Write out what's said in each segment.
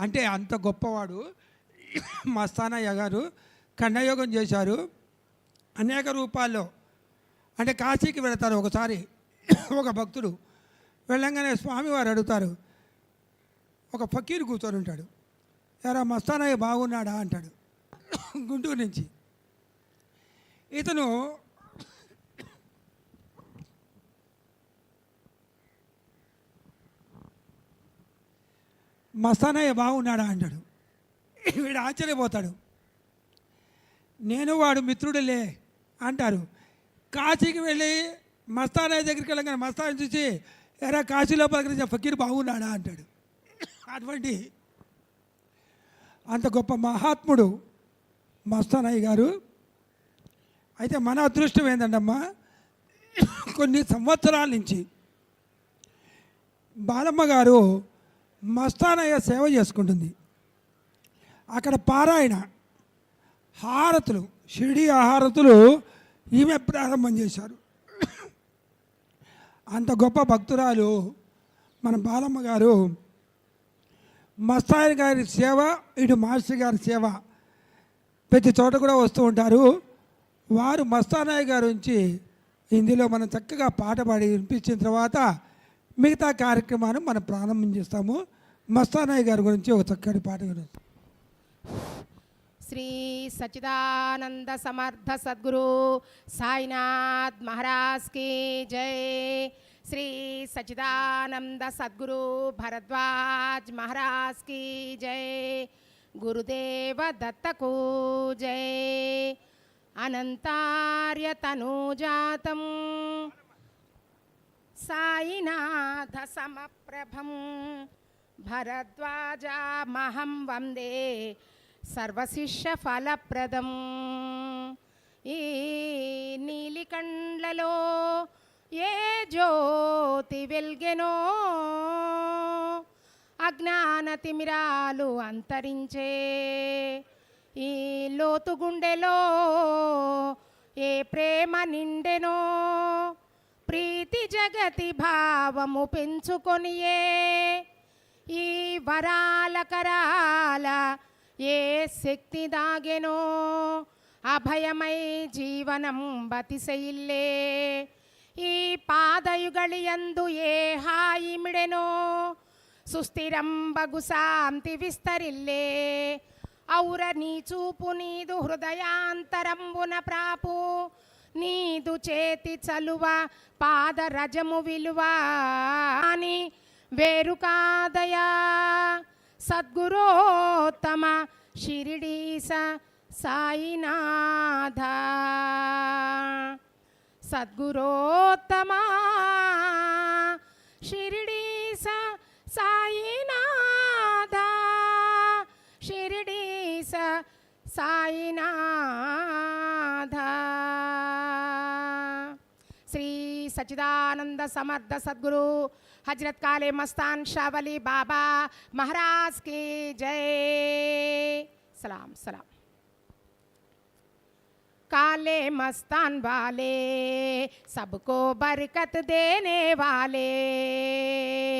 అంటే అంత గొప్పవాడు మస్తానయ్య గారు కన్నయోగం చేశారు. అనేక రూపాల్లో అంటే కాశీకి వెళతారు ఒకసారి. ఒక భక్తుడు వెళ్ళంగానే స్వామివారు అడుగుతారు. ఒక ఫకీరు కూర్చొని ఉంటాడు. ఎరా మస్తానయ్య బాగున్నాడా? అంటాడు. గుంటూరు నుంచి. ఇతను మస్తానయ్య బాగున్నాడా అంటాడు. వీడు ఆశ్చర్యపోతాడు. నేను వాడు మిత్రుడులే అంటారు. కాశీకి వెళ్ళి మస్తానయ్య దగ్గరికి వెళ్ళగానే మస్తాన్ చూసి ఎరా కాశీలో పలకరించే ఫకీర్ బాగున్నాడా? అంటాడు. అటువంటి అంత గొప్ప మహాత్ముడు మస్తానయ్య గారు. అయితే మన అదృష్టం ఏంటంటమ్మా కొన్ని సంవత్సరాల నుంచి బాలమ్మ గారు మస్తానయ్య సేవ చేసుకుంటుంది. అక్కడ పారాయణ హారతులు షిరిడి ఆహారతులు ఈమె ప్రారంభం చేశారు. అంత గొప్ప భక్తురాలు మన బాలమ్మ గారు. మస్తాయి గారి సేవ ఇటు మాస్టర్ గారి సేవ ప్రతి చోట కూడా వస్తూ ఉంటారు. వారు మస్తానాయ్ గారి నుంచి హిందీలో మనం చక్కగా పాట పాడి వినిపించిన తర్వాత మిగతా కార్యక్రమాన్ని మనం ప్రారంభం చేస్తాము. మస్తానాయ్ గారి గురించి ఒక చక్కటి పాట గురించి శ్రీ సచిదానంద సమర్థ సద్గురు సాయినాథ్ మహారాజ్కి జై. శ్రీ సచిదానంద సద్గురు భరద్వాజ్ మహారాజ్కి జై. గురుదేవ దత్తకు జై. అనంతార్య తనూజాతం సాయినాథ సమప్రభం. భరద్వాజామహం వందే సర్వశిష్య ఫలప్రదం ఈ నీలికండ్లలో ఏ జ్యోతి వెల్గెనో అజ్ఞాన తిమిరాలు అంతరించే ఈ లోతు గుండెలో ఏ ప్రేమ నిండెనో ప్రీతి జగతి భావము పెంచుకొనియే ఈ వరాల కరాల ఏ శక్తి దాగెనో? అభయమై జీవనం బతిశయిల్లే ఈ పాదయుగళియందు ఏ హాయిమిడెనో? సుస్థిరం బగు శాంతి విస్తరిల్లే. ఔర నీ చూపు నీదు హృదయాంతరంబున ప్రాపు. నీదు చేతి చలువ పాద రజము విలువ. అని వేరు కాదయా సద్గురోత్తమ షిరిడీస సాయినాథ. సద్గురోత్తమ షిరిడీస సాయినాథ. షిరిడీస సాయినాథ. శ్రీ సచిదానంద సమర్థ సద్గురు हज़रत काले मस्तान शावली बाबा, महाराज की जय। सलाम सलाम। काले मस्तान वाले, सबको बरकत देने वाले।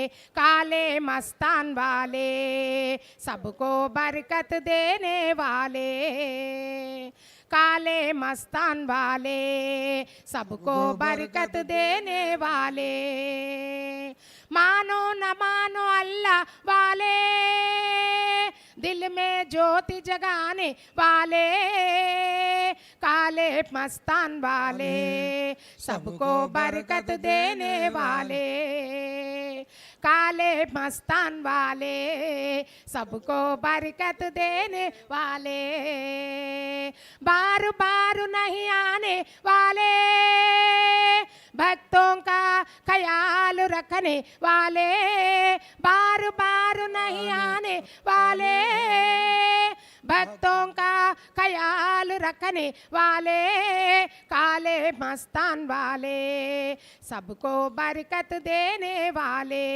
काले मस्तान वाले, सबको बरकत देने वाले। काले मस्तान वाले सबको बरकत देने वाले मानो न मानो अल्लाह वाले दिल में ज्योति जगाने वाले काले मस्तान वाले सबको बरकत देने वाले काले मस्तान वाले सबको बरकत देने वाले बार बार नहीं आने वाले भक्तों का ख्याल रखने वाले बार बार नहीं आने वाले भक्तों का ख्याल रखने वाले, काले मस्तान वाले, सबको बरकत देने वाले,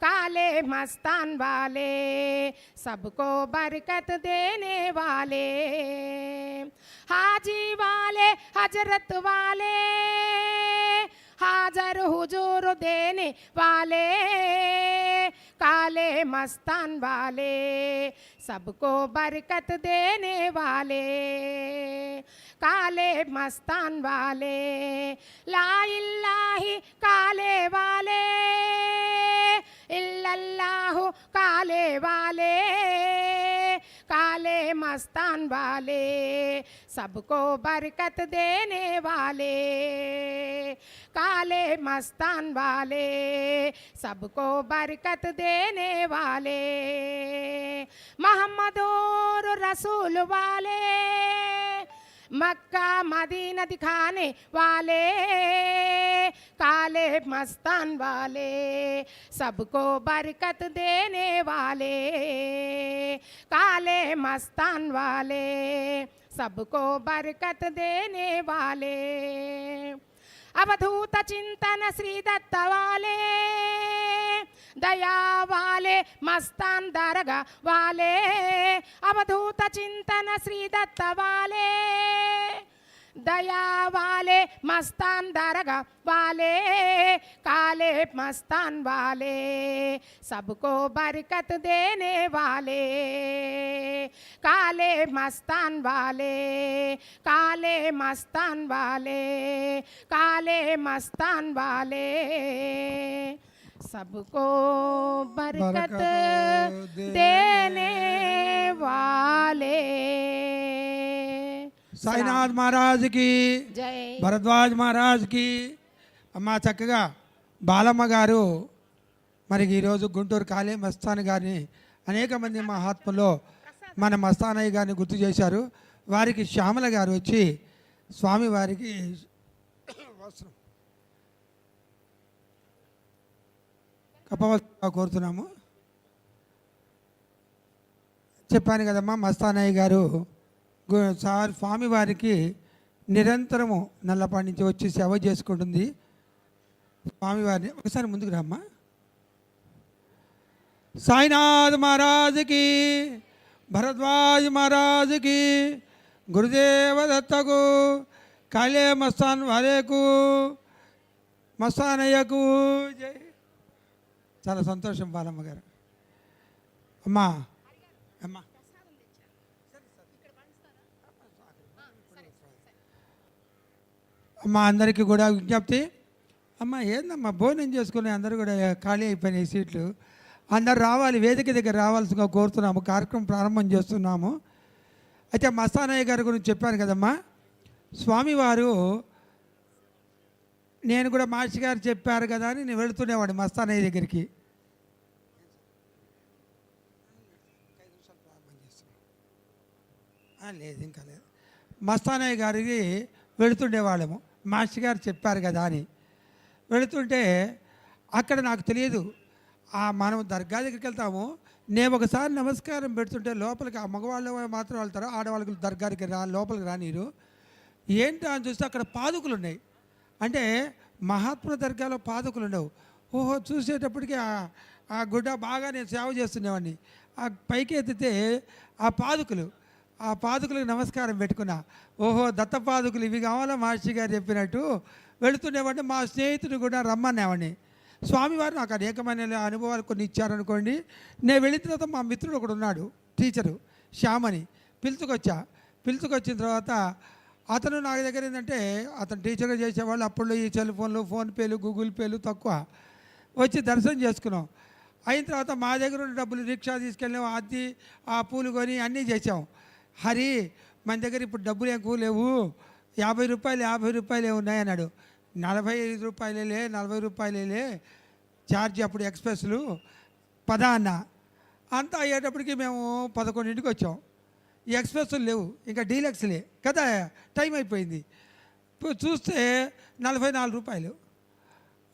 काले मस्तान वाले, सबको बरकत देने वाले, हाजी वाले, हज़रत वाले हाजर हुजूर देने वाले, काले मस्तान वाले, सबको बरकत देने वाले, काले मस्तान वाले ला इल्लाही काले वाले, इल्लल्लाहु काले वाले मस्तान वाले, सबको बरकत देने वाले। काले मस्तान वाले, सबको बरकत देने वाले। मोहम्मद और रसूल वाले। मक्का मदीना दिखाने वाले, काले मस्तान वाले, सबको बरकत देने वाले, काले मस्तान वाले, सबको बरकत देने वाले। अवधूत चिंतन श्री दत्त वाले दया वाले मस्तान दरगा वाले अवधूत चिंतन श्री दत्त वाले दया वाले मस्तान दरगा वाले काले मस्तान वाले सबको बरकत देने वाले काले मस्तान वाले काले मस्तान वाले काले मस्तान वाले सबको बरकत बरकत देने वाले సాయినాథ్ మహారాజుకి जय భరద్వాజ్ మహారాజ్కి అమ్మ చక్కగా బాలమ్మ గారు మరి ఈరోజు గుంటూరు కాళీ మస్తాన్ గారిని అనేక మంది మహాత్ములు మన మస్తానయ్య గారిని గుర్తు చేశారు వారికి శ్యామల గారు వచ్చి స్వామి వారికి కప్పవలసిందిగా కోరుతున్నాము. చెప్పాను కదమ్మా మస్తానయ్య గారు సార్ స్వామివారికి నిరంతరము నల్లపాటి నుంచి వచ్చి సేవ చేసుకుంటుంది. స్వామివారిని ఒకసారి ముందుకు రామ్మా. సాయినాథ్ మహారాజుకి భరద్వాజ్ మహారాజుకి గురుదేవ దత్తకు కాళే మస్తాన్ వాలేకు మస్తానయ్యకు జై. చాలా సంతోషం బాలమ్మ గారు. అమ్మా. అమ్మా. అమ్మ అందరికీ కూడా విజ్ఞప్తి. అమ్మ ఏందమ్మా భోజనం చేసుకుని అందరూ కూడా ఖాళీ అయిపోయినాయి సీట్లు. అందరు రావాలి వేదిక దగ్గర రావాల్సిగా కోరుతున్నాము కార్యక్రమం ప్రారంభం చేస్తున్నాము. అయితే మస్తానయ్య గారి గురించి చెప్పాను కదమ్మా. స్వామివారు నేను కూడా మాస్టర్ గారు చెప్పారు కదా అని నేను వెళుతుండేవాడు మస్తానయ్య దగ్గరికి. లేదు ఇంకా లేదు. మస్తానయ్య గారికి వెళుతుండేవాళ్ళము. మాస్టర్ గారు చెప్పారు కదా అని. వెళుతుంటే అక్కడ నాకు తెలియదు. ఆ మనం దర్గా దగ్గరికి వెళ్తాము. నేను ఒకసారి నమస్కారం పెడుతుంటే లోపలికి ఆ మగవాళ్ళు మాత్రం వెళ్తారు ఆడవాళ్ళకి దర్గాకి రా లోపలికి రానీరు ఏంటి అని చూస్తే అక్కడ పాదుకులు ఉన్నాయి. అంటే మహాత్ముల దర్గాలో పాదకులు ఉండవు ఓహో చూసేటప్పటికి ఆ- గుడ్డ బాగా నేను సేవ చేస్తుండేవాడిని. ఆ పైకి ఎత్తితే ఆ పాదుకులు ఆ పాదుకులకు నమస్కారం పెట్టుకున్నా. ఓహో దత్త పాదుకులు ఇవి కావాలా మహర్షి గారు చెప్పినట్టు వెళుతుండేవాడిని. మా స్నేహితుడు కూడా రమ్మనేవాడిని. స్వామివారు నాకు అనేకమైన అనుభవాలు కొన్ని ఇచ్చారనుకోండి. నేను వెళ్ళిన తర్వాత మా మిత్రుడు ఒకడు ఉన్నాడు టీచరు శ్యామని. పిలుచుకొచ్చా. పిలుచుకొచ్చిన తర్వాత అతను నా దగ్గర ఏంటంటే అతను టీచర్గా చేసేవాళ్ళు అప్పుడు ఈ సెల్ ఫోన్లు ఫోన్పేలు గూగుల్ పేలు తక్కువ. వచ్చి దర్శనం చేసుకున్నాం. అయిన తర్వాత మా దగ్గర ఉన్న డబ్బులు రిక్షా తీసుకెళ్ళాం అది ఆ పూలు కొని అన్నీ చేసాం. హరి మన దగ్గర ఇప్పుడు డబ్బులు ఎక్కువ లేవు యాభై రూపాయలు యాభై రూపాయలే ఉన్నాయి అన్నాడు. నలభై ఐదు రూపాయలేలే నలభై రూపాయలేలే ఛార్జ్ అప్పుడు ఎక్స్ప్రెస్లు పద అన్న. అంతా అయ్యేటప్పటికి మేము పదకొండింటికి వచ్చాం. ఈ ఎక్స్ప్రెస్లు లేవు ఇంకా డీలక్స్లే. కదా టైం అయిపోయింది. ఇప్పుడు చూస్తే నలభై నాలుగు రూపాయలు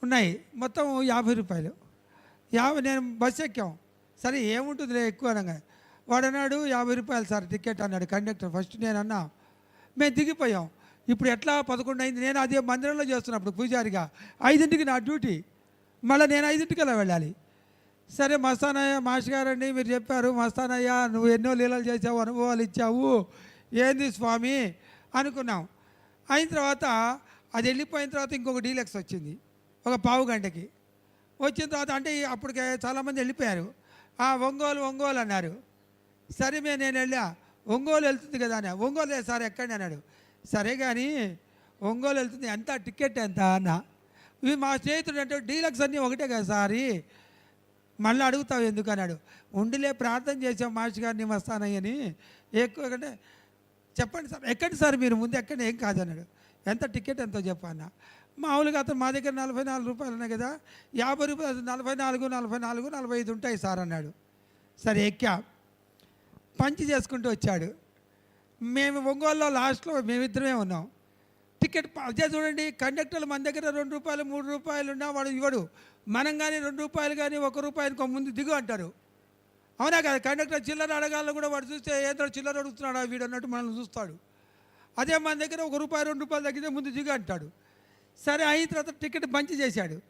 ఉన్నాయి. మొత్తం యాభై రూపాయలు. యాభై నేను బస్సు ఎక్కాం. సరే ఏముంటుందిలే ఎక్కువ అనగా. వాడు అన్నాడు యాభై రూపాయలు సార్ టికెట్ అన్నాడు కండక్టర్. ఫస్ట్ నేను అన్నా. మేము దిగిపోయాం. ఇప్పుడు ఎట్లా పదకొండు అయింది? నేను అదే మందిరంలో చేస్తున్నప్పుడు పూజారిగా ఐదింటికి నా డ్యూటీ. మళ్ళీ నేను ఐదింటికి అలా వెళ్ళాలి. సరే మస్తానయ్య మాస్టర్ గారండి మీరు చెప్పారు మస్తానయ్య నువ్వు ఎన్నో లీలలు చేసావు అనుభవాలు ఇచ్చావు. ఏంది స్వామి? అనుకున్నాం. అయిన తర్వాత అది వెళ్ళిపోయిన తర్వాత ఇంకొక డీలక్స్ వచ్చింది ఒక పావు గంటకి. వచ్చిన తర్వాత అంటే అప్పటికే చాలామంది వెళ్ళిపోయారు. ఆ ఒంగోలు ఒంగోలు అన్నారు. సరే మే నేను వెళ్ళా. ఒంగోలు వెళ్తుంది కదా అని ఒంగోలు సార్ ఎక్కండి అన్నాడు. సరే కానీ ఒంగోలు వెళ్తుంది ఎంత టికెట్ ఎంత అన్న. ఇవి మా స్నేహితుడు అంటే డీలక్స్ అన్నీ ఒకటే కదా సారీ. మళ్ళీ అడుగుతావు ఎందుకు అన్నాడు ఉండిలే ప్రార్థన చేసాం మాస్టర్ గారిని వస్తానయ్యని. ఎక్కువ కంటే చెప్పండి సార్ ఎక్కడి సార్ మీరు ముందు ఎక్కడ ఏం కాదన్నాడు ఎంత టికెట్ ఎంతో చెప్పన్న మామూలుగా అతను మా దగ్గర నలభై నాలుగు రూపాయలు ఉన్నాయి కదా యాభై రూపాయలు నలభై నాలుగు నలభై నాలుగు నలభై ఐదు ఉంటాయి సార్ అన్నాడు. సరే ఎక్కా. పంచి చేసుకుంటూ వచ్చాడు. మేము ఒంగోలులో లాస్ట్లో మేమిద్దరమే ఉన్నాం. టికెట్ అదే చూడండి కండక్టర్లు మన దగ్గర రెండు రూపాయలు మూడు రూపాయలు ఉన్నా వాడు ఇవ్వడు. మనం కానీ రెండు రూపాయలు కానీ ఒక రూపాయలు ముందు దిగు అంటారు. అవునా కదా? కండక్టర్ చిల్లర అడగాలని కూడా వాడు చూస్తే ఏదో చిల్లర అడుగుతున్నాడా వీడు అన్నట్టు మనల్ని చూస్తాడు. అదే మన దగ్గర ఒక రూపాయి రెండు రూపాయలు తగ్గితే ముందు దిగు అంటాడు. సరే అయిన తర్వాత టికెట్ బంచ్ చేశాడు.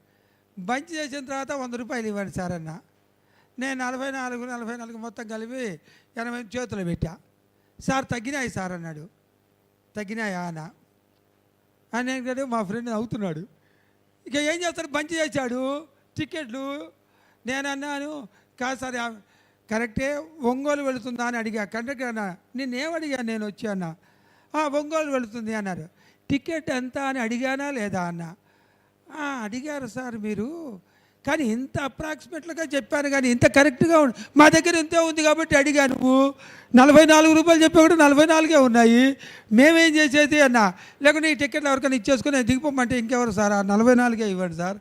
బంచ్ చేసిన తర్వాత వంద రూపాయలు ఇవ్వండి సార్ అన్న నేను నలభై నాలుగు నలభై నాలుగు మొత్తం కలిపి ఎనభై చేతులు పెట్టా. సార్ తగ్గినాయి సార్ అన్నాడు. తగ్గినాయా అన్న? అని ఏంటంటే మా ఫ్రెండ్ అవుతున్నాడు ఇక ఏం చేస్తాడు? బంచ్ చేశాడు. టికెట్లు నేను అన్నాను కాదు సార్ కరెక్టే ఒంగోలు వెళుతుందా? అని అడిగా. కండక్టర్ అన్న నేనేం అడిగాను నేను వచ్చి ఒంగోలు వెళుతుంది అన్నారు. టికెట్ ఎంత? అని అడిగానా లేదా అన్న. అడిగారు సార్ మీరు. కానీ ఇంత అప్రాక్సిమేట్లుగా చెప్పాను కానీ ఇంత కరెక్ట్గా ఉంది మా దగ్గర ఇంతే ఉంది కాబట్టి అడిగా నువ్వు. నలభై నాలుగు రూపాయలు చెప్పి కూడా నలభై నాలుగే ఉన్నాయి. మేమేం చేసేది అన్న. లేకుంటే ఈ టికెట్లు ఎవరికైనా ఇచ్చేసుకుని దిగిపోమంటే ఇంకెవరు సార్? ఆ నలభై నాలుగే ఇవ్వండి సార్.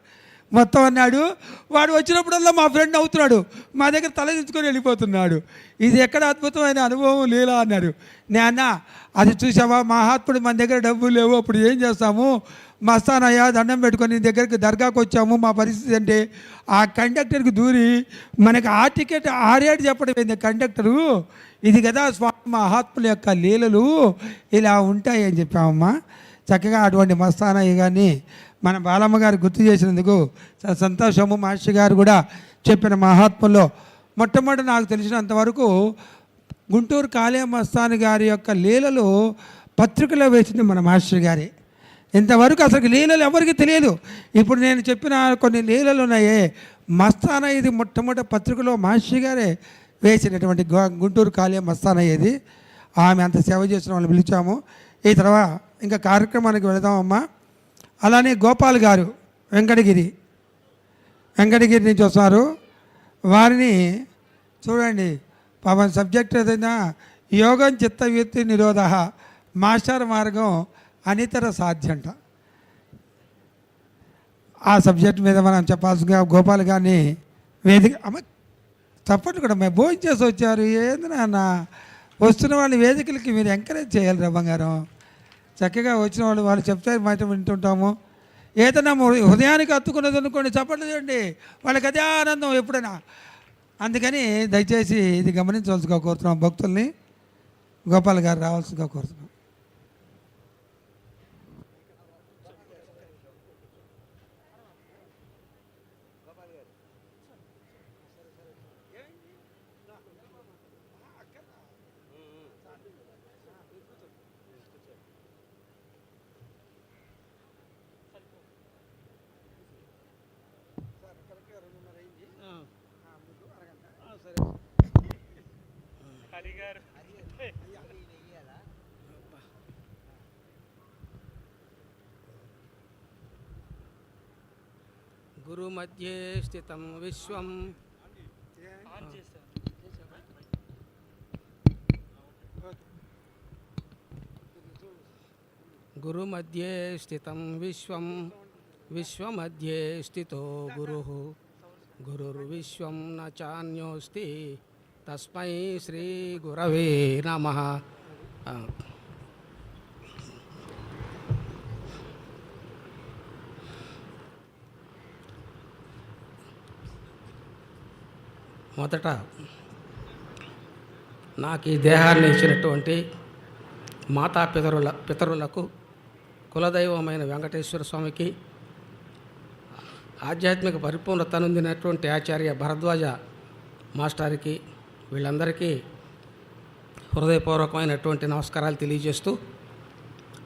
మొత్తం అన్నాడు. వాడు వచ్చినప్పుడల్లా మా ఫ్రెండ్ అవుతున్నాడు. మా దగ్గర తలదించుకొని వెళ్ళిపోతున్నాడు. ఇది ఎక్కడ అద్భుతమైన అనుభవం? లేలా అన్నాడు. నే అన్న అది చూసావా? మహాత్ముడు మన దగ్గర డబ్బులు లేవు. అప్పుడు ఏం చేస్తాము? మస్తానయ్యా దండం పెట్టుకొని దగ్గరికి దర్గాకు వచ్చాము. మా పరిస్థితి అంటే ఆ కండక్టర్కి దూరి మనకి ఆ టికెట్ ఆ రేటు చెప్పడం ఏంది? కండక్టరు ఇది కదా స్వామి మహాత్ముల యొక్క లీలలు ఇలా ఉంటాయి అని చెప్పామమ్మా. చక్కగా అటువంటి మస్తానయ్య కానీ మన బాలమ్మ గారు గుర్తు చేసినందుకు సంతోషము. మాస్టర్ గారు కూడా చెప్పిన మహాత్ముల్లో మొట్టమొదటి నాకు తెలిసినంత వరకు గుంటూరు కాళే మస్తాన్ గారి యొక్క లీలలు పత్రికలో వేసింది మన మాస్టర్ గారే. ఇంతవరకు అసలు లీలలు ఎవరికి తెలియదు. ఇప్పుడు నేను చెప్పిన కొన్ని లీలలు ఉన్నాయే. మస్తాన ఇది మొట్టమొదటి పత్రికలో మహర్షి గారే వేసినటువంటి గుంటూరు కాళే మస్తాన ఇది ఆమె అంత సేవ చేసిన వాళ్ళని పిలిచాము. ఈ తర్వాత ఇంకా కార్యక్రమానికి వెళదామమ్మా. అలానే గోపాల్ గారు వెంకటగిరి వెంకటగిరి నుంచి వస్తున్నారు వారిని చూడండి పాపం సబ్జెక్ట్ ఏదైనా యోగం చిత్తవృత్తి నిరోధ మాస్టర్ మార్గం అనితర సాధ్యంట. ఆ సబ్జెక్ట్ మీద మనం చెప్పాల్సిందిగా గోపాల్ గారిని వేదిక అమ్మ చప్పట్లు కూడా మేము భోజనం చేసి వచ్చారు. ఏంది నాన్న? వస్తున్న వాళ్ళని వేదికలకి మీరు ఎంకరేజ్ చేయాలి రా బంగారం. చక్కగా వచ్చిన వాళ్ళు వాళ్ళు చెప్తే మాట వింటుంటాము. ఏదైనా హృదయానికి అత్తుకున్నది అనుకోండి చప్పట్లు చేయండి వాళ్ళకి అదే ఆనందం ఎప్పుడైనా. అందుకని దయచేసి ఇది గమనించవలసిగా కోరుతున్నాం భక్తుల్ని. గోపాల్ గారు రావాల్సిగా కోరుతున్నాం. గురుమధ్యే స్థితం విశ్వం గురుమధ్యే స్థితం విశ్వం విశ్వమధ్యే స్థితో గురు గురుర్విశ్వం న చాన్యోస్తి తస్మై శ్రీ గురవే మొదట నాకు ఈ దేహాన్ని ఇచ్చినటువంటి మాతా పితరుల పితరులకు కులదైవమైన వెంకటేశ్వర స్వామికి ఆధ్యాత్మిక పరిపూర్ణత నొందినటువంటి ఆచార్య భరద్వాజ మాస్టారికి వీళ్ళందరికీ హృదయపూర్వకమైనటువంటి నమస్కారాలు తెలియజేస్తూ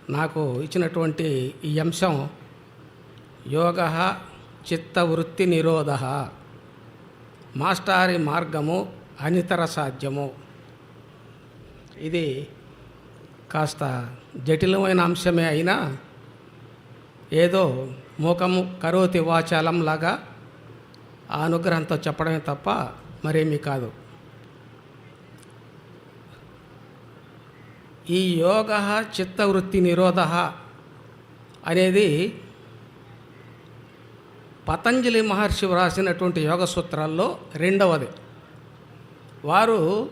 నాకు ఇచ్చినటువంటి ఈ అంశం యోగ చిత్తవృత్తి నిరోధ మాస్టారి మార్గము అనితర సాధ్యము. ఇది కాస్త జటిలమైన అంశమే అయినా ఏదో ముఖము కరోతి వాచాలం లాగా ఆ అనుగ్రహంతో చెప్పడమే తప్ప మరేమీ కాదు. ఈ యోగ చిత్తవృత్తి నిరోధ అనేది పతంజలి మహర్షి వ్రాసినటువంటి యోగ సూత్రాల్లో రెండవది. వారు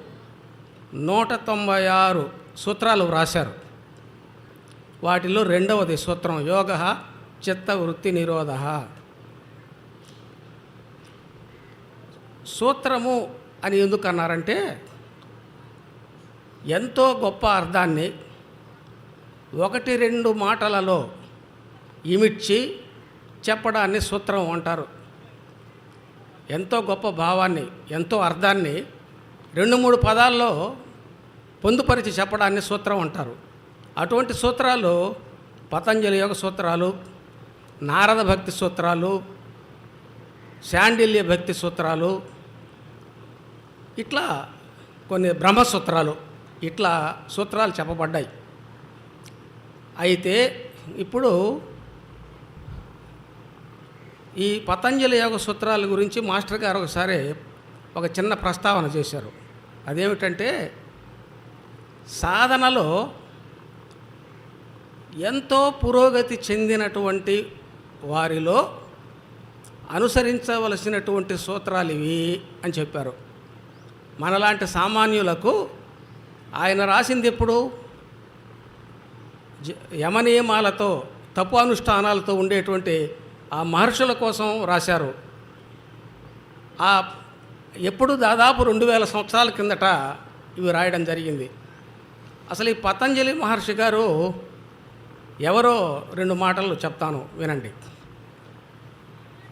నూట తొంభై ఆరు సూత్రాలు వ్రాశారు. వాటిలో రెండవది సూత్రం యోగ చిత్తవృత్తి నిరోధ. సూత్రము అని ఎందుకు అన్నారంటే ఎంతో గొప్ప అర్థాన్ని ఒకటి రెండు మాటలలో ఇమిడ్చి చెప్పడాన్ని సూత్రం అంటారు. ఎంతో గొప్ప భావాన్ని ఎంతో అర్థాన్ని రెండు మూడు పదాల్లో పొందుపరిచి చెప్పడాన్ని సూత్రం అంటారు. అటువంటి సూత్రాలు పతంజలి యోగ సూత్రాలు నారద భక్తి సూత్రాలు శాండిల్య భక్తి సూత్రాలు ఇట్లా కొన్ని బ్రహ్మసూత్రాలు ఇట్లా సూత్రాలు చెప్పబడ్డాయి. అయితే ఇప్పుడు ఈ పతంజలి యోగ సూత్రాల గురించి మాస్టర్ గారు ఒకసారి ఒక చిన్న ప్రస్తావన చేశారు. అదేమిటంటే సాధనలో ఎంతో పురోగతి చెందినటువంటి వారిలో అనుసరించవలసినటువంటి సూత్రాలు ఇవి అని చెప్పారు. మనలాంటి సామాన్యులకు ఆయన రాసింది ఎప్పుడు? జ- యమనియమాలతో తప్పు అనుష్ఠానాలతో ఉండేటువంటి ఆ మహర్షుల కోసం రాశారు. ఆ ఎప్పుడు దాదాపు రెండు వేల సంవత్సరాల కిందట ఇవి రాయడం జరిగింది. అసలు ఈ పతంజలి మహర్షి గారు ఎవరో రెండు మాటలు చెప్తాను వినండి.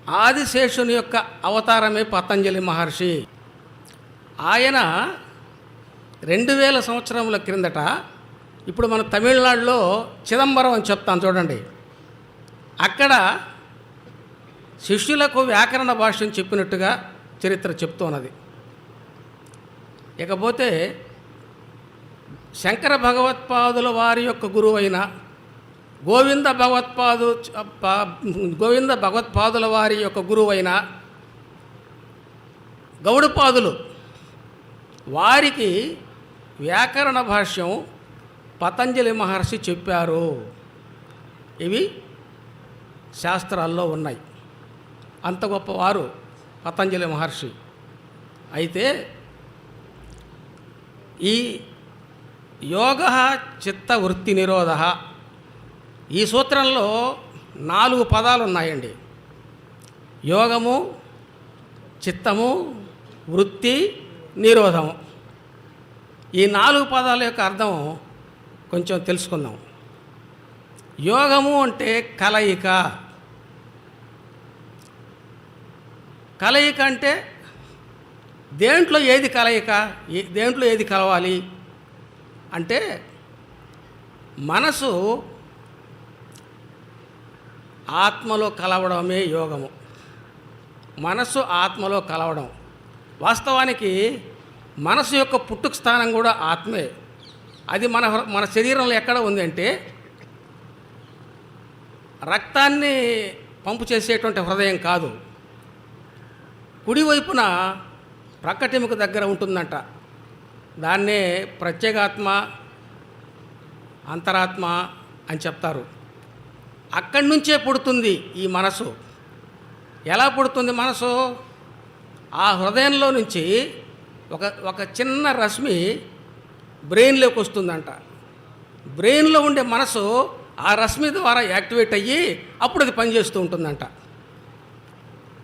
ఆదిశేషుని యొక్క అవతారమే పతంజలి మహర్షి. ఆయన రెండు వేల సంవత్సరముల క్రిందట ఇప్పుడు మన తమిళనాడులో చిదంబరం అని చెప్తాను చూడండి. అక్కడ శిష్యులకు వ్యాకరణ భాష్యం చెప్పినట్టుగా చరిత్ర చెప్తున్నది. ఇకపోతే శంకర భగవత్పాదుల వారి యొక్క గురువైన గోవింద భగవత్పాదు గోవింద భగవత్పాదుల వారి యొక్క గురువైన గౌడపాదులు వారికి వ్యాకరణ భాష్యం పతంజలి మహర్షి చెప్పారు. ఇవి శాస్త్రాల్లో ఉన్నాయి. అంత గొప్పవారు పతంజలి మహర్షి. అయితే ఈ యోగ చిత్త వృత్తి నిరోధ ఈ సూత్రంలో నాలుగు పదాలు ఉన్నాయండి. యోగము చిత్తము వృత్తి నిరోధము. ఈ నాలుగు పదాల యొక్క అర్థం కొంచెం తెలుసుకుందాం. యోగము అంటే కలయిక. కలయిక అంటే దేంట్లో ఏది కలయిక? దేంట్లో ఏది కలవాలి? అంటే మనసు ఆత్మలో కలవడమే యోగము. మనస్సు ఆత్మలో కలవడం. వాస్తవానికి మనసు యొక్క పుట్టుక స్థానం కూడా ఆత్మే. అది మన హృ- మన శరీరంలో ఎక్కడ ఉంది అంటే రక్తాన్ని పంపు చేసేటువంటి హృదయం కాదు. కుడివైపున ప్రక్కటెముక దగ్గర ఉంటుందంట. దాన్నే ప్రత్యేగాత్మ అంతరాత్మ అని చెప్తారు. అక్కడి నుంచే పుడుతుంది ఈ మనసు. ఎలా పుడుతుంది మనసు? ఆ హృదయంలో నుంచి ఒక ఒక చిన్న రశ్మి బ్రెయిన్లోకి వస్తుందంట. బ్రెయిన్లో ఉండే మనసు ఆ రశ్మి ద్వారా యాక్టివేట్ అయ్యి అప్పుడు అది పనిచేస్తూ ఉంటుందంట.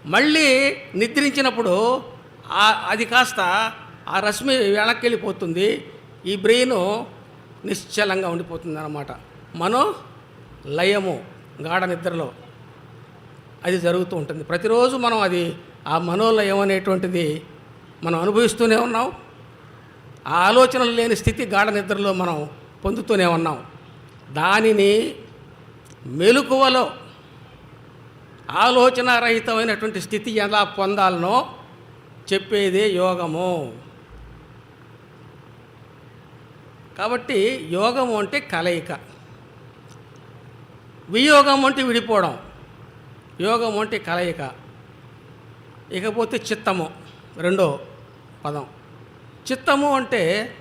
మళ్ళీ నిద్రించినప్పుడు అది కాస్త ఆ రశ్మి వెనక్కి వెళ్ళిపోతుంది ఈ బ్రెయిన్ నిశ్చలంగా ఉండిపోతుంది అన్నమాట మనో లయము గాఢ నిద్రలో అది జరుగుతూ ఉంటుంది. ప్రతిరోజు మనం అది ఆ మనోలయం అనేటువంటిది మనం అనుభవిస్తూనే ఉన్నాం. ఆ ఆలోచనలు లేని స్థితి గాఢ నిద్రలో మనం పొందుతూనే ఉన్నాం. దానిని మెలకువలో ఆలోచనారహితమైనటువంటి స్థితి ఎలా పొందాలనో చెప్పేదే యోగము. కాబట్టి యోగము అంటే కలయిక. వియోగం అంటే విడిపోవడం. యోగం అంటే కలయిక. ఇకపోతే చిత్తము రెండో పదం. చిత్తము అంటే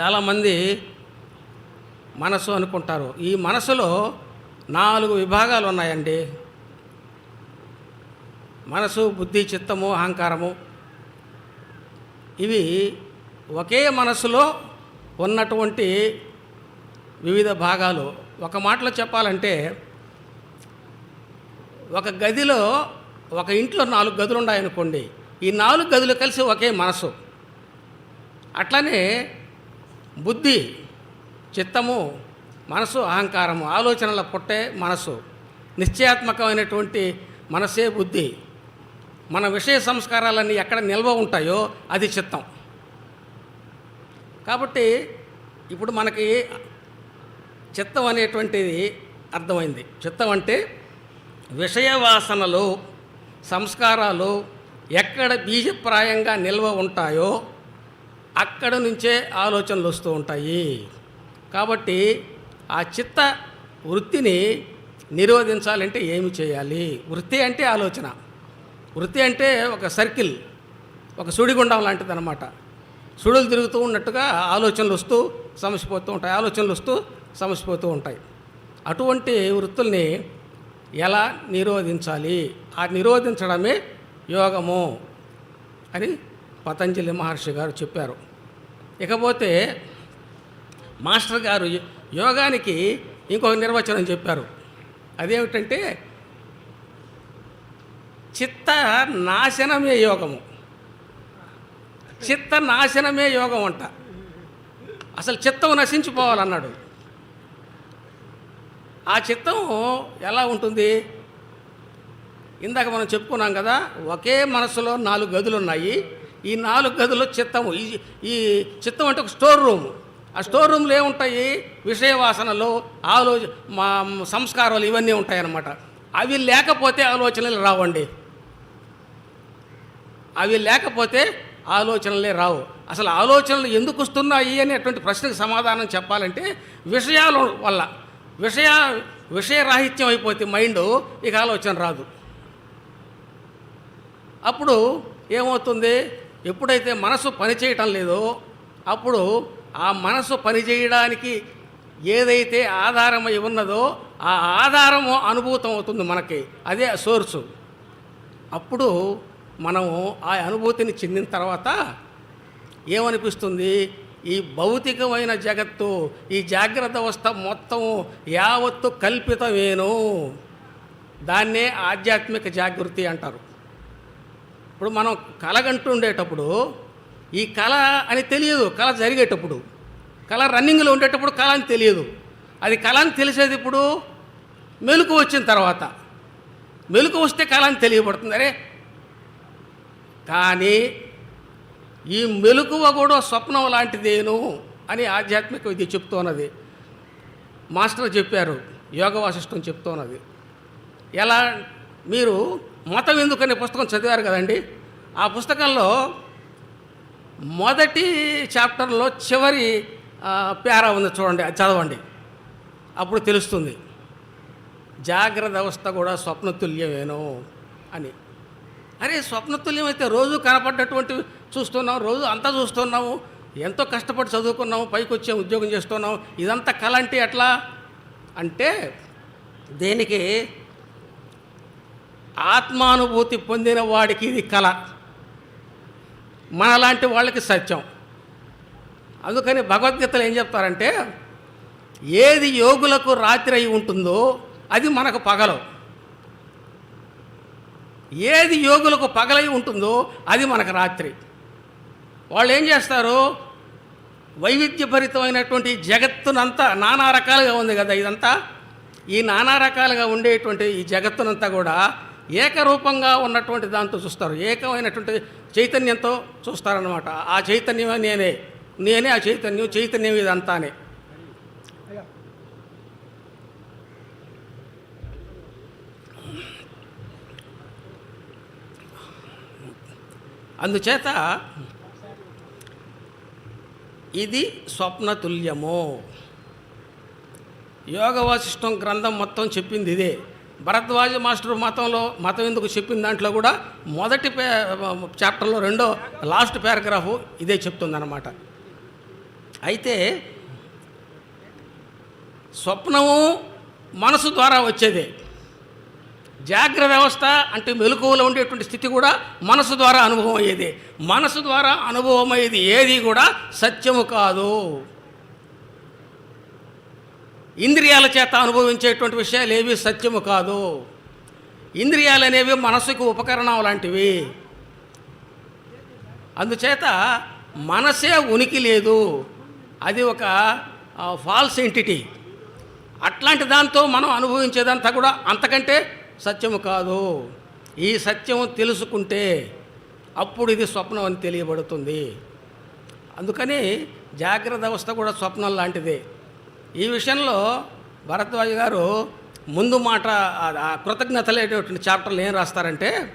చాలామంది మనసు అనుకుంటారు. ఈ మనసులో నాలుగు విభాగాలు ఉన్నాయండి మనసు బుద్ధి చిత్తము అహంకారము ఇవి ఒకే మనసులో ఉన్నటువంటి వివిధ భాగాలు. ఒక మాటలో చెప్పాలంటే ఒక గదిలో ఒక ఇంట్లో నాలుగు గదులు ఉన్నాయనుకోండి ఈ నాలుగు గదులు కలిసి ఒకే మనసు. అట్లనే బుద్ధి చిత్తము మనసు అహంకారము ఆలోచనల పుట్టే మనసు. నిశ్చయాత్మకమైనటువంటి మనసే బుద్ధి. మన విషయ సంస్కారాలన్నీ ఎక్కడ నిల్వ ఉంటాయో అది చిత్తం. కాబట్టి ఇప్పుడు మనకి చిత్తం అనేటువంటిది అర్థమైంది. చిత్తం అంటే విషయ వాసనలు సంస్కారాలు ఎక్కడ బీజప్రాయంగా నిల్వ ఉంటాయో అక్కడ నుంచే ఆలోచనలు వస్తూ ఉంటాయి. కాబట్టి ఆ చిత్త వృత్తిని నిరోధించాలంటే ఏమి చేయాలి? వృత్తి అంటే ఆలోచన. వృత్తి అంటే ఒక సర్కిల్ ఒక సుడిగుండం లాంటిది అనమాట సుడులు తిరుగుతూ ఉన్నట్టుగా ఆలోచనలు వస్తూ సమసిపోతూ ఉంటాయి. ఆలోచనలు వస్తూ సమసిపోతూ ఉంటాయి. అటువంటి వృత్తుల్ని ఎలా నిరోధించాలి? ఆ నిరోధించడమే యోగము అని పతంజలి మహర్షి గారు చెప్పారు. ఇకపోతే మాస్టర్ గారు యోగానికి ఇంకొక నిర్వచనం చెప్పారు. అదేమిటంటే చిత్త నాశనమే యోగము. చిత్త నాశనమే యోగం అంట అసలు చిత్తం నశించిపోవాలన్నాడు. ఆ చిత్తం ఎలా ఉంటుంది? ఇందాక మనం చెప్పుకున్నాం కదా ఒకే మనసులో నాలుగు గదులు ఉన్నాయి ఈ నాలుగు గదులు చిత్తము. ఈ ఈ చిత్తం అంటే ఒక స్టోర్ రూమ్. ఆ స్టోర్ రూమ్లో ఏముంటాయి? విషయవాసనలు ఆలోచ మా సంస్కారాలు ఇవన్నీ ఉంటాయన్నమాట. అవి లేకపోతే ఆలోచనలు రావండి. అవి లేకపోతే ఆలోచనలే రావు. అసలు ఆలోచనలు ఎందుకు వస్తున్నాయి అనేటువంటి ప్రశ్నకు సమాధానం చెప్పాలంటే విషయాల వల్ల. విషయ విషయరాహిత్యం అయిపోతే మైండ్ ఇక ఆలోచన రాదు. అప్పుడు ఏమవుతుంది? ఎప్పుడైతే మనసు పనిచేయటం లేదో అప్పుడు ఆ మనసు పనిచేయడానికి ఏదైతే ఆధారమై ఉన్నదో ఆ ఆధారము అనుభూతం అవుతుంది మనకి. అదే సోర్సు. అప్పుడు మనము ఆ అనుభూతిని చెందిన తర్వాత ఏమనిపిస్తుంది? ఈ భౌతికమైన జగత్తు ఈ జాగ్రత్త అవస్థ మొత్తం యావత్తు కల్పితమేను. దాన్నే ఆధ్యాత్మిక జాగృతి అంటారు. ఇప్పుడు మనం కలగంటుండేటప్పుడు ఈ కళ అని తెలియదు కళ జరిగేటప్పుడు. కళ రన్నింగ్లో ఉండేటప్పుడు కళ అని తెలియదు. అది కళ అని తెలిసేది ఇప్పుడు మెలకు వచ్చిన తర్వాత. మెలకు వస్తే కళ అని తెలియబడుతుంది. అరే కానీ ఈ మెలకువ కూడా స్వప్నం లాంటిదేను అని ఆధ్యాత్మిక విద్య చెప్తున్నది. మాస్టర్ చెప్పారు యోగ వాసిష్టం చెప్తున్నది. ఎలా? మీరు మతం ఎందుకనే పుస్తకం చదివారు కదండి? ఆ పుస్తకంలో మొదటి చాప్టర్లో చివరి పేరా ఉంది చూడండి అది చదవండి. అప్పుడు తెలుస్తుంది జాగ్రత్త అవస్థ కూడా స్వప్నతుల్యమేను అని. అరే స్వప్నతుల్యం అయితే రోజు కనపడ్డటువంటి చూస్తున్నాం రోజు అంతా చూస్తున్నాము ఎంతో కష్టపడి చదువుకున్నాము పైకి వచ్చే ఉద్యోగం చేస్తున్నాము ఇదంతా కళ అంటే ఎట్లా? అంటే దేనికి? ఆత్మానుభూతి పొందిన వాడికి ఇది కళ. మనలాంటి వాళ్ళకి సత్యం. అందుకని భగవద్గీతలు ఏం చెప్తారంటే ఏది యోగులకు రాత్రి అయి ఉంటుందో అది మనకు పగలు ఏది యోగులకు పగలై ఉంటుందో అది మనకు రాత్రి. వాళ్ళు ఏం చేస్తారు? వైవిధ్యభరితమైనటువంటి జగత్తునంతా నానా రకాలుగా ఉంది కదా ఇదంతా? ఈ నానా రకాలుగా ఉండేటువంటి ఈ జగత్తునంతా కూడా ఏకరూపంగా ఉన్నటువంటి దాంతో చూస్తారు. ఏకమైనటువంటి చైతన్యంతో చూస్తారనమాట ఆ చైతన్యమే నేనే. నేనే ఆ చైతన్యం. చైతన్యం ఇదంతానే. అందుచేత ఇది స్వప్నతుల్యము యోగ వాసిష్టం గ్రంథం మొత్తం చెప్పింది ఇదే. భరద్వాజ మాస్టర్ మతంలో మతం ఎందుకు చెప్పిన దాంట్లో కూడా మొదటి పే చాప్టర్లో రెండో లాస్ట్ పారాగ్రాఫ్ ఇదే చెప్తుందన్నమాట. అయితే స్వప్నము మనసు ద్వారా వచ్చేదే. జాగ్రత్త వ్యవస్థ అంటే మెలకువలో ఉండేటువంటి స్థితి కూడా మనసు ద్వారా అనుభవం అయ్యేది మనసు ద్వారా అనుభవం అయ్యేది ఏది కూడా సత్యము కాదు. ఇంద్రియాల చేత అనుభవించేటువంటి విషయాలు ఏవి సత్యము కాదు. ఇంద్రియాలు అనేవి మనసుకు ఉపకరణం లాంటివి. అందుచేత మనసే ఉనికి లేదు. అది ఒక ఫాల్స్ ఎంటిటీ అట్లాంటి దాంతో మనం అనుభవించేదంతా కూడా అంతకంటే సత్యము కాదు. ఈ సత్యం తెలుసుకుంటే అప్పుడు ఇది స్వప్నం అని తెలియబడుతుంది. అందుకని జాగ్రత్త అవస్థ కూడా స్వప్నం లాంటిదే. ఈ విషయంలో భరద్వాజ గారు ముందు మాట కృతజ్ఞత లేనటువంటి కృతజ్ఞతలేటువంటి చాప్టర్లు ఏం రాస్తారంటే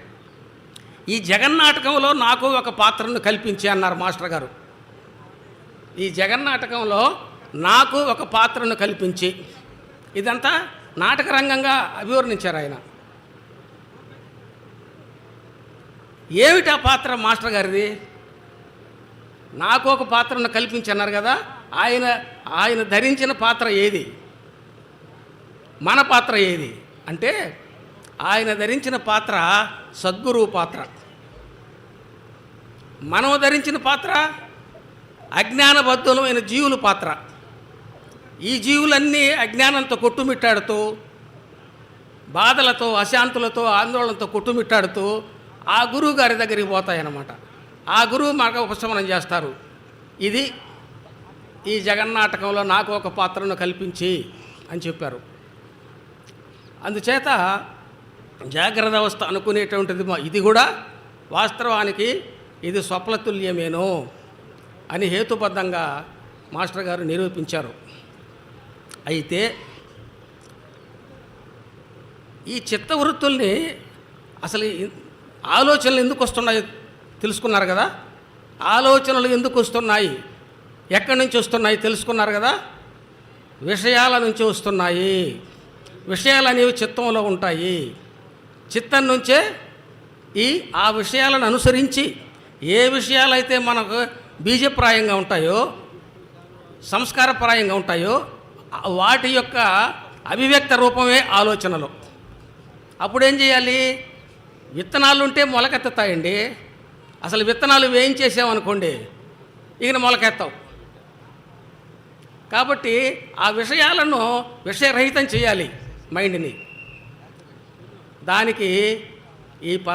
ఈ జగన్నాటకంలో నాకు ఒక పాత్రను కల్పించి అన్నారు మాస్టర్ గారు. ఈ జగన్నాటకంలో నాకు ఒక పాత్రను కల్పించి ఇదంతా నాటక రంగంగా అభివర్ణించారు ఆయన. ఏమిటి ఆ పాత్ర మాస్టర్ గారిది? నాకు ఒక పాత్రను కల్పించి అన్నారు కదా ఆయన ఆయన ధరించిన పాత్ర ఏది? మన పాత్ర ఏది? అంటే ఆయన ధరించిన పాత్ర సద్గురువు పాత్ర. మనం ధరించిన పాత్ర అజ్ఞానబద్ధులమైన జీవుల పాత్ర. ఈ జీవులన్నీ అజ్ఞానంతో కొట్టుమిట్టాడుతూ బాధలతో అశాంతులతో ఆందోళనతో కొట్టుమిట్టాడుతూ ఆ గురువు గారి దగ్గరికి పోతాయన్నమాట. ఆ గురువు మనకు ఉపశమనం చేస్తారు. ఇది ఈ జగన్నాటకంలో నాకు ఒక పాత్రను కల్పించి అని చెప్పారు. అందుచేత జాగ్రత్త అవస్థ అనుకునేటువంటిది ఇది కూడా వాస్తవానికి ఇది స్వప్నతుల్యమేను అని హేతుబద్ధంగా మాస్టర్ గారు నిరూపించారు. అయితే ఈ చిత్తవృత్తుల్ని అసలు ఆలోచనలు ఎందుకు వస్తున్నాయి తెలుసుకున్నారు కదా? ఆలోచనలు ఎందుకు వస్తున్నాయి? ఎక్కడి నుంచి వస్తున్నాయి తెలుసుకున్నారు కదా? విషయాల నుంచి వస్తున్నాయి. విషయాలు అనేవి చిత్తంలో ఉంటాయి. చిత్తం నుంచే ఈ ఆ విషయాలను అనుసరించి ఏ విషయాలైతే మనకు బీజప్రాయంగా ఉంటాయో సంస్కారప్రాయంగా ఉంటాయో వాటి యొక్క అభివ్యక్త రూపమే ఆలోచనలు. అప్పుడేం చేయాలి? విత్తనాలు ఉంటే మొలకెత్తుతాయండి. అసలు విత్తనాలు వేయించేసామనుకోండి ఇక మొలకెత్తావు కాబట్టి ఆ విషయాలను విషయరహితం చేయాలి మైండ్ని. దానికి ఈ ప